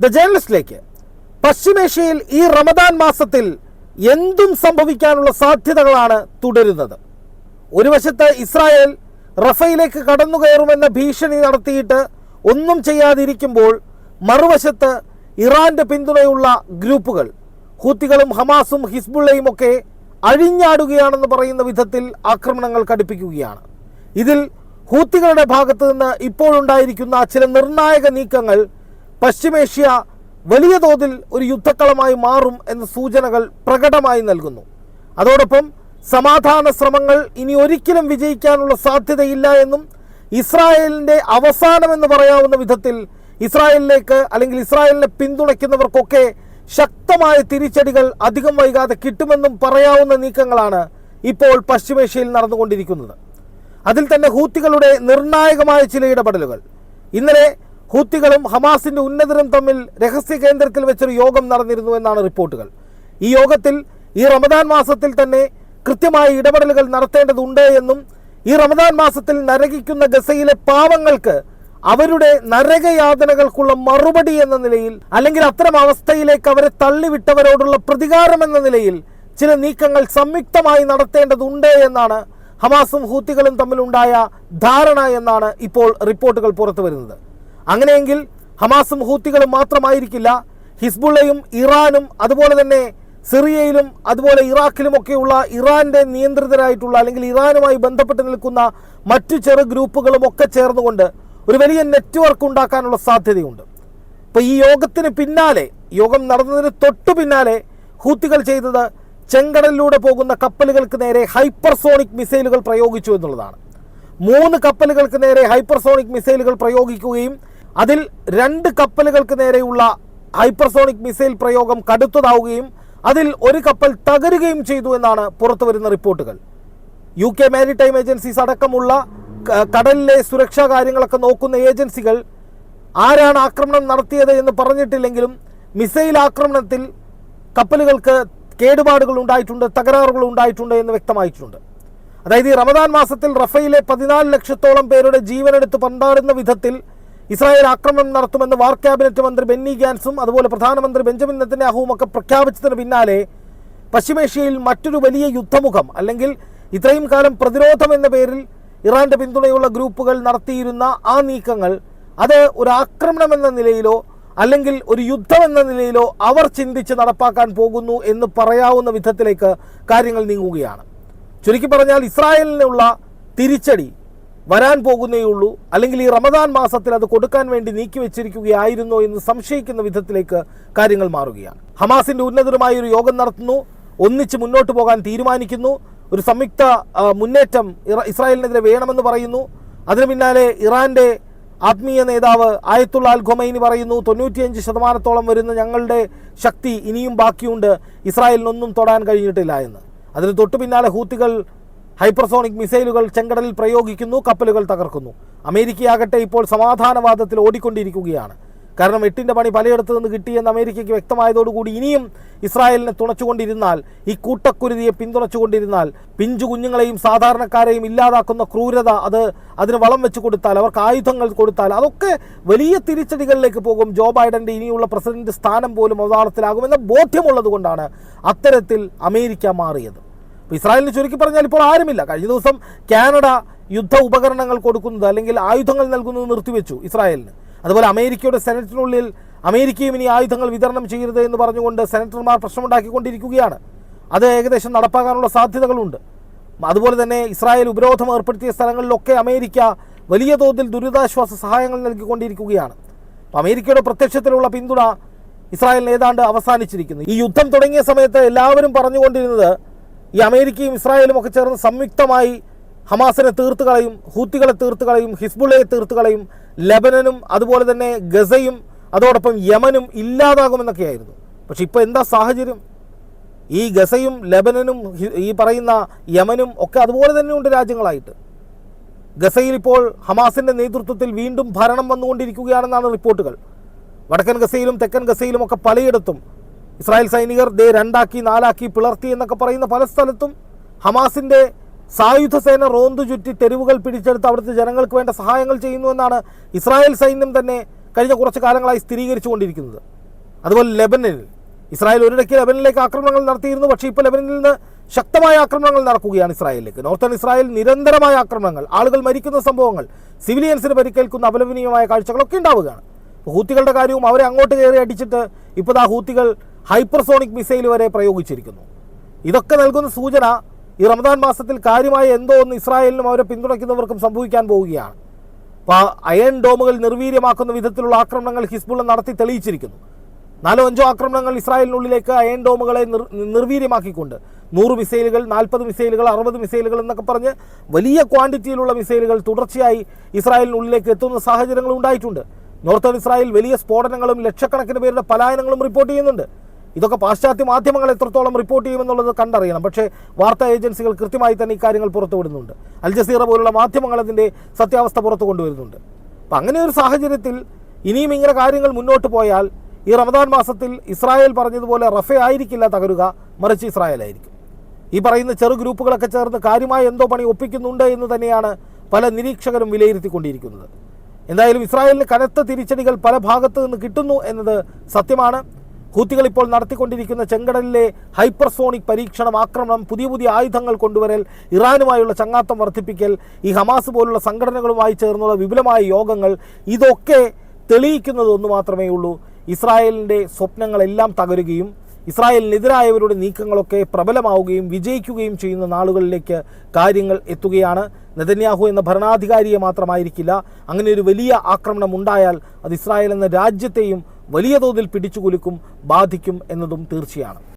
The ജേർണലിസ്റ്റിലേക്ക് പശ്ചിമേഷ്യയിൽ ഈ റമദാൻ മാസത്തിൽ എന്തും സംഭവിക്കാനുള്ള സാധ്യതകളാണ് തുടരുന്നത്. ഒരു വശത്ത് ഇസ്രായേൽ റഫയിലേക്ക് കടന്നു കയറുമെന്ന ഭീഷണി നടത്തിയിട്ട് ഒന്നും ചെയ്യാതിരിക്കുമ്പോൾ മറുവശത്ത് ഇറാന്റെ പിന്തുണയുള്ള ഗ്രൂപ്പുകൾ ഹൂത്തികളും ഹമാസും ഹിസ്ബുള്ളയും ഒക്കെ അഴിഞ്ഞാടുകയാണെന്ന് പറയുന്ന വിധത്തിൽ ആക്രമണങ്ങൾ കടുപ്പിക്കുകയാണ് ഇതിൽ ഹൂത്തികളുടെ ഭാഗത്തു നിന്ന് ഇപ്പോഴുണ്ടായിരിക്കുന്ന ചില നിർണായക നീക്കങ്ങൾ പശ്ചിമേഷ്യ വലിയ തോതിൽ ഒരു യുദ്ധക്കളമായി മാറും എന്ന സൂചനകൾ പ്രകടമായി നൽകുന്നു. അതോടൊപ്പം സമാധാന ശ്രമങ്ങൾ ഇനി ഒരിക്കലും വിജയിക്കാനുള്ള സാധ്യതയില്ല എന്നും ഇസ്രായേലിന്റെ അവസാനമെന്ന് പറയാവുന്ന വിധത്തിൽ ഇസ്രായേലിലേക്ക് അല്ലെങ്കിൽ ഇസ്രായേലിനെ പിന്തുണയ്ക്കുന്നവർക്കൊക്കെ ശക്തമായ തിരിച്ചടികൾ അധികം വൈകാതെ കിട്ടുമെന്നും പറയാവുന്ന നീക്കങ്ങളാണ് ഇപ്പോൾ പശ്ചിമേഷ്യയിൽ നടന്നുകൊണ്ടിരിക്കുന്നത്. അതിൽ തന്നെ ഹൂത്തികളുടെ നിർണായകമായ ചില ഇടപെടലുകൾ. ഇന്നലെ ഹൂത്തികളും ഹമാസിന്റെ ഉന്നതരും തമ്മിൽ രഹസ്യ കേന്ദ്രത്തിൽ വെച്ചൊരു യോഗം നടന്നിരുന്നു എന്നാണ് റിപ്പോർട്ടുകൾ. ഈ യോഗത്തിൽ ഈ റമദാൻ മാസത്തിൽ തന്നെ കൃത്യമായ ഇടപെടലുകൾ നടത്തേണ്ടതുണ്ട് എന്നും ഈ റമദാൻ മാസത്തിൽ നരകിക്കുന്ന ഗസയിലെ പാവങ്ങൾക്ക് അവരുടെ നരകയാതനകൾക്കുള്ള മറുപടി എന്ന നിലയിൽ അല്ലെങ്കിൽ അത്തരം അവസ്ഥയിലേക്ക് അവരെ തള്ളിവിട്ടവരോടുള്ള പ്രതികാരം എന്ന നിലയിൽ ചില നീക്കങ്ങൾ സംയുക്തമായി നടത്തേണ്ടതുണ്ട് എന്നാണ് ഹമാസും ഹൂത്തികളും തമ്മിലുണ്ടായ ധാരണ എന്നാണ് ഇപ്പോൾ റിപ്പോർട്ടുകൾ പുറത്തു വരുന്നത് അങ്ങനെയെങ്കിൽ ഹമാസും ഹൂത്തികളും മാത്രമായിരിക്കില്ല. ഹിസ്ബുള്ളയും ഇറാനും അതുപോലെ തന്നെ സിറിയയിലും അതുപോലെ ഇറാഖിലുമൊക്കെയുള്ള ഇറാന്റെ നിയന്ത്രിതരായിട്ടുള്ള അല്ലെങ്കിൽ ഇറാനുമായി ബന്ധപ്പെട്ട് നിൽക്കുന്ന മറ്റു ചെറു ഗ്രൂപ്പുകളും ഒക്കെ ചേർന്നുകൊണ്ട് ഒരു വലിയ നെറ്റ്വർക്ക് ഉണ്ടാക്കാനുള്ള സാധ്യതയുണ്ട്. ഇപ്പൊ ഈ യോഗത്തിന് പിന്നാലെ യോഗം നടന്നതിന് തൊട്ടു പിന്നാലെ ഹൂത്തികൾ ചെയ്തത് ചെങ്കടലിലൂടെ പോകുന്ന കപ്പലുകൾക്ക് നേരെ ഹൈപ്പർസോണിക് മിസൈലുകൾ പ്രയോഗിച്ചു എന്നുള്ളതാണ്. മൂന്ന് കപ്പലുകൾക്ക് നേരെ ഹൈപ്പർസോണിക് മിസൈലുകൾ പ്രയോഗിക്കുകയും അതിൽ രണ്ട് കപ്പലുകൾക്ക് നേരെയുള്ള ഹൈപ്പർസോണിക് മിസൈൽ പ്രയോഗം കടുത്തതാവുകയും അതിൽ ഒരു കപ്പൽ തകരുകയും ചെയ്തു എന്നാണ് പുറത്തുവരുന്ന റിപ്പോർട്ടുകൾ. യു കെ മാരിടൈം ഏജൻസീസ് അടക്കമുള്ള കടലിലെ സുരക്ഷാ കാര്യങ്ങളൊക്കെ നോക്കുന്ന ഏജൻസികൾ ആരാണ് ആക്രമണം നടത്തിയത് എന്ന് പറഞ്ഞിട്ടില്ലെങ്കിലും മിസൈൽ ആക്രമണത്തിൽ കപ്പലുകൾക്ക് കേടുപാടുകൾ ഉണ്ടായിട്ടുണ്ട് തകരാറുകൾ ഉണ്ടായിട്ടുണ്ട് എന്ന് വ്യക്തമായിട്ടുണ്ട്. അതായത് ഈ റമദാൻ മാസത്തിൽ റഫയിലെ പതിനാല് ലക്ഷത്തോളം പേരുടെ ജീവനെടുത്ത് പന്താടുന്ന വിധത്തിൽ ഇസ്രായേൽ ആക്രമണം നടത്തുമെന്ന് വാർ ക്യാബിനറ്റ് മന്ത്രി ബെന്നി ഗാൻസും അതുപോലെ പ്രധാനമന്ത്രി ബെഞ്ചമിൻ നെത്തന്യാഹുവും ഒക്കെ പ്രഖ്യാപിച്ചതിന് പിന്നാലെ പശ്ചിമേഷ്യയിൽ മറ്റൊരു വലിയ യുദ്ധമുഖം അല്ലെങ്കിൽ ഇത്രയും കാലം പ്രതിരോധം എന്ന പേരിൽ ഇറാന്റെ പിന്തുണയുള്ള ഗ്രൂപ്പുകൾ നടത്തിയിരുന്ന ആ നീക്കങ്ങൾ അത് ഒരു ആക്രമണം എന്ന നിലയിലോ അല്ലെങ്കിൽ ഒരു യുദ്ധം എന്ന നിലയിലോ അവർ ചിന്തിച്ച് നടപ്പാക്കാൻ പോകുന്നു എന്ന് പറയാവുന്ന വിധത്തിലേക്ക് കാര്യങ്ങൾ നീങ്ങുകയാണ്. ചുരുക്കി പറഞ്ഞാൽ ഇസ്രായേലിനുള്ള തിരിച്ചടി വരാൻ പോകുന്നേയുള്ളൂ. അല്ലെങ്കിൽ ഈ റമദാൻ മാസത്തിൽ അത് കൊടുക്കാൻ വേണ്ടി നീക്കി വെച്ചിരിക്കുകയായിരുന്നോ എന്ന് സംശയിക്കുന്ന വിധത്തിലേക്ക് കാര്യങ്ങൾ മാറുകയാണ്. ഹമാസിന്റെ ഉന്നതരുമായി ഒരു യോഗം നടത്തുന്നു. ഒന്നിച്ച് മുന്നോട്ട് പോകാൻ തീരുമാനിക്കുന്നു. ഒരു സംയുക്ത മുന്നേറ്റം ഇസ്രായേലിനെതിരെ വേണമെന്ന് പറയുന്നു. അതിനു പിന്നാലെ ഇറാന്റെ ആത്മീയ നേതാവ് ആയത്തുള്ള അൽ ഖൊമൈനി പറയുന്നു തൊണ്ണൂറ്റിയഞ്ച് ശതമാനത്തോളം വരുന്ന ഞങ്ങളുടെ ശക്തി ഇനിയും ബാക്കിയുണ്ട്. ഇസ്രായേലിനൊന്നും തൊടാൻ കഴിഞ്ഞിട്ടില്ല എന്ന്. അതിന് തൊട്ടു പിന്നാലെ ഹൂത്തികൾ ഹൈപ്പർസോണിക് മിസൈലുകൾ ചെങ്കടലിൽ പ്രയോഗിക്കുന്നു കപ്പലുകൾ തകർക്കുന്നു. അമേരിക്കയാകട്ടെ ഇപ്പോൾ സമാധാനവാദത്തിൽ ഓടിക്കൊണ്ടിരിക്കുകയാണ്. കാരണം എട്ടിന്റെ പണി പലയിടത്തു നിന്ന് കിട്ടിയെന്ന് അമേരിക്കയ്ക്ക് വ്യക്തമായതോടുകൂടി ഇനിയും ഇസ്രായേലിനെ തുണച്ചുകൊണ്ടിരുന്നാൽ ഈ കൂട്ടക്കുരുതിയെ പിന്തുണച്ചുകൊണ്ടിരുന്നാൽ പിഞ്ചു കുഞ്ഞുങ്ങളെയും സാധാരണക്കാരെയും ഇല്ലാതാക്കുന്ന ക്രൂരത അത് അതിന് വളം വെച്ച് കൊടുത്താൽ അവർക്ക് ആയുധങ്ങൾ കൊടുത്താൽ അതൊക്കെ വലിയ തിരിച്ചടികളിലേക്ക് പോകും. ജോ ബൈഡന്റെ ഇനിയുള്ള പ്രസിഡന്റ് സ്ഥാനം പോലും അവതാളത്തിലാകുമെന്ന ബോധ്യമുള്ളത് കൊണ്ടാണ് അത്തരത്തിൽ അമേരിക്ക മാറിയത്. ഇപ്പോൾ ഇസ്രായേലിന് ചുരുക്കി പറഞ്ഞാൽ ഇപ്പോൾ ആരുമില്ല. കഴിഞ്ഞ ദിവസം കാനഡ യുദ്ധ ഉപകരണങ്ങൾ കൊടുക്കുന്നത് അല്ലെങ്കിൽ ആയുധങ്ങൾ നൽകുന്നത് നിർത്തിവെച്ചു ഇസ്രായേലിന്. അതുപോലെ അമേരിക്കയുടെ സെനറ്റിനുള്ളിൽ അമേരിക്കയും ഇനി ആയുധങ്ങൾ വിതരണം ചെയ്യരുത് എന്ന് പറഞ്ഞുകൊണ്ട് സെനറ്റർമാർ പ്രശ്നമുണ്ടാക്കിക്കൊണ്ടിരിക്കുകയാണ്. അത് ഏകദേശം നടപ്പാക്കാനുള്ള സാധ്യതകളുണ്ട്. അതുപോലെ തന്നെ ഇസ്രായേൽ ഉപരോധം ഏർപ്പെടുത്തിയ സ്ഥലങ്ങളിലൊക്കെ അമേരിക്ക വലിയ തോതിൽ ദുരിതാശ്വാസ സഹായങ്ങൾ നൽകിക്കൊണ്ടിരിക്കുകയാണ്. അപ്പോൾ അമേരിക്കയുടെ പ്രത്യക്ഷത്തിലുള്ള പിന്തുണ ഇസ്രായേലിന് ഏതാണ്ട് അവസാനിച്ചിരിക്കുന്നു. ഈ യുദ്ധം തുടങ്ങിയ സമയത്ത് എല്ലാവരും പറഞ്ഞുകൊണ്ടിരുന്നത് ഈ അമേരിക്കയും ഇസ്രായേലും ഒക്കെ ചേർന്ന് സംയുക്തമായി ഹമാസിനെ തീർത്ത് കളയും ഹൂത്തികളെ തീർത്ത് കളയും ഹിസ്ബുള്ളയെ തീർത്ത് കളയും ലബനനും അതുപോലെ തന്നെ ഗസയും അതോടൊപ്പം യമനും ഇല്ലാതാകുമെന്നൊക്കെയായിരുന്നു. പക്ഷെ ഇപ്പോൾ എന്താ സാഹചര്യം? ഈ ഗസയും ലബനനും ഈ പറയുന്ന യമനും ഒക്കെ അതുപോലെ തന്നെയുണ്ട് രാജ്യങ്ങളായിട്ട്. ഗസയിൽ ഇപ്പോൾ ഹമാസിന്റെ നേതൃത്വത്തിൽ വീണ്ടും ഭരണം വന്നുകൊണ്ടിരിക്കുകയാണെന്നാണ് റിപ്പോർട്ടുകൾ. വടക്കൻ ഗസയിലും തെക്കൻ ഗസയിലും ഒക്കെ പലയിടത്തും ഇസ്രായേൽ സൈനികർ ദേ രണ്ടാക്കി നാലാക്കി പിളർത്തി എന്നൊക്കെ പറയുന്ന പല സ്ഥലത്തും ഹമാസിന്റെ സായുധ സേന റോന്തു ചുറ്റി തെരുവുകൾ പിടിച്ചെടുത്ത് അവിടുത്തെ ജനങ്ങൾക്ക് വേണ്ട സഹായങ്ങൾ ചെയ്യുന്നുവെന്നാണ് ഇസ്രായേൽ സൈന്യം തന്നെ കഴിഞ്ഞ കുറച്ച് കാലങ്ങളായി സ്ഥിരീകരിച്ചുകൊണ്ടിരിക്കുന്നത്. അതുപോലെ ലെബനനിൽ. ഇസ്രായേൽ ഒരിടയ്ക്ക് ലെബനനിലേക്ക് ആക്രമണങ്ങൾ നടത്തിയിരുന്നു. പക്ഷേ ഇപ്പോൾ ലെബനനിൽ നിന്ന് ശക്തമായ ആക്രമണങ്ങൾ നടക്കുകയാണ് ഇസ്രായേലിലേക്ക്. നോർത്തേൺ ഇസ്രായേൽ നിരന്തരമായ ആക്രമണങ്ങൾ ആളുകൾ മരിക്കുന്ന സംഭവങ്ങൾ സിവിലിയൻസിന് പരിക്കേൽക്കുന്ന അപലപനീയമായ കാഴ്ചകളൊക്കെ ഉണ്ടാവുകയാണ്. ഹൂത്തികളുടെ കാര്യവും അവരെ അങ്ങോട്ട് കയറി അടിച്ചിട്ട് ഇപ്പോൾ ആ ഹൂത്തികൾ ഹൈപ്പർസോണിക് മിസൈൽ വരെ പ്രയോഗിച്ചിരിക്കുന്നു. ഇതൊക്കെ നൽകുന്ന സൂചന ഈ റമദാൻ മാസത്തിൽ കാര്യമായ എന്തോ ഒന്ന് ഇസ്രായേലിനും അവരെ പിന്തുണയ്ക്കുന്നവർക്കും സംഭവിക്കാൻ പോവുകയാണ്. അപ്പോൾ അയൺ ഡോമുകൾ നിർവീര്യമാക്കുന്ന വിധത്തിലുള്ള ആക്രമണങ്ങൾ ഹിസ്ബുള്ള നടത്തി തെളിയിച്ചിരിക്കുന്നു. നാലോ അഞ്ചോ ആക്രമണങ്ങൾ ഇസ്രായേലിനുള്ളിലേക്ക് അയൺ ഡോമുകളെ നിർ നിർവീര്യമാക്കിക്കൊണ്ട് നൂറ് മിസൈലുകൾ നാൽപ്പത് മിസൈലുകൾ അറുപത് മിസൈലുകൾ എന്നൊക്കെ പറഞ്ഞ് വലിയ ക്വാണ്ടിറ്റിയിലുള്ള മിസൈലുകൾ തുടർച്ചയായി ഇസ്രായേലിനുള്ളിലേക്ക് എത്തുന്ന സാഹചര്യങ്ങൾ ഉണ്ടായിട്ടുണ്ട്. നോർത്തേൺ ഇസ്രായേൽ വലിയ സ്ഫോടനങ്ങളും ലക്ഷക്കണക്കിന് പേരുടെ പലായനങ്ങളും റിപ്പോർട്ട് ചെയ്യുന്നുണ്ട്. ഇതൊക്കെ പാശ്ചാത്യ മാധ്യമങ്ങൾ എത്രത്തോളം റിപ്പോർട്ട് ചെയ്യുമെന്നുള്ളത് കണ്ടറിയണം. പക്ഷേ വാർത്താ ഏജൻസികൾ കൃത്യമായി തന്നെ ഇക്കാര്യങ്ങൾ പുറത്തുവിടുന്നുണ്ട്. അൽ ജസീറ പോലുള്ള മാധ്യമങ്ങൾ അതിന്റെ സത്യാവസ്ഥ പുറത്തു കൊണ്ടുവരുന്നുണ്ട്. അപ്പം അങ്ങനെ ഒരു സാഹചര്യത്തിൽ ഇനിയും ഇങ്ങനെ കാര്യങ്ങൾ മുന്നോട്ട് പോയാൽ ഈ റമദാൻ മാസത്തിൽ ഇസ്രായേൽ പറഞ്ഞതുപോലെ റഫേ ആയിരിക്കില്ല തകരുക മറിച്ച് ഇസ്രായേൽ ആയിരിക്കും ഈ പറയുന്ന ചെറു ഗ്രൂപ്പുകളൊക്കെ ചേർന്ന് കാര്യമായി എന്തോ പണി ഒപ്പിക്കുന്നുണ്ട് എന്ന് തന്നെയാണ് പല നിരീക്ഷകരും വിലയിരുത്തിക്കൊണ്ടിരിക്കുന്നത്. എന്തായാലും ഇസ്രായേലിന് കനത്ത തിരിച്ചടികൾ പല ഭാഗത്തു നിന്ന് കിട്ടുന്നു എന്നത് സത്യമാണ്. ഹൂത്തികൾ ഇപ്പോൾ നടത്തിക്കൊണ്ടിരിക്കുന്ന ചെങ്കടലിലെ ഹൈപ്പർസോണിക് പരീക്ഷണം ആക്രമണം പുതിയ പുതിയ ആയുധങ്ങൾ കൊണ്ടുവരൽ ഇറാനുമായുള്ള ചങ്ങാത്തം വർദ്ധിപ്പിക്കൽ ഈ ഹമാസ് പോലുള്ള സംഘടനകളുമായി ചേർന്നുള്ള വിപുലമായ യോഗങ്ങൾ ഇതൊക്കെ തെളിയിക്കുന്നത് ഒന്ന് മാത്രമേ ഉള്ളൂ. ഇസ്രായേലിന്റെ സ്വപ്നങ്ങളെല്ലാം തകരുകയും ഇസ്രായേലിനെതിരായവരുടെ നീക്കങ്ങളൊക്കെ പ്രബലമാവുകയും വിജയിക്കുകയും ചെയ്യുന്ന നാളുകളിലേക്ക് കാര്യങ്ങൾ എത്തുകയാണ്. നെതന്യാഹു എന്ന ഭരണാധികാരിയെ മാത്രമായിരിക്കില്ല അങ്ങനെ ഒരു വലിയ ആക്രമണം ഉണ്ടായാൽ അത് ഇസ്രായേൽ എന്ന രാജ്യത്തെയും വലിയ തോതിൽ പിടിച്ചുകുലുക്കും ബാധിക്കും എന്നതും തീർച്ചയാണ്.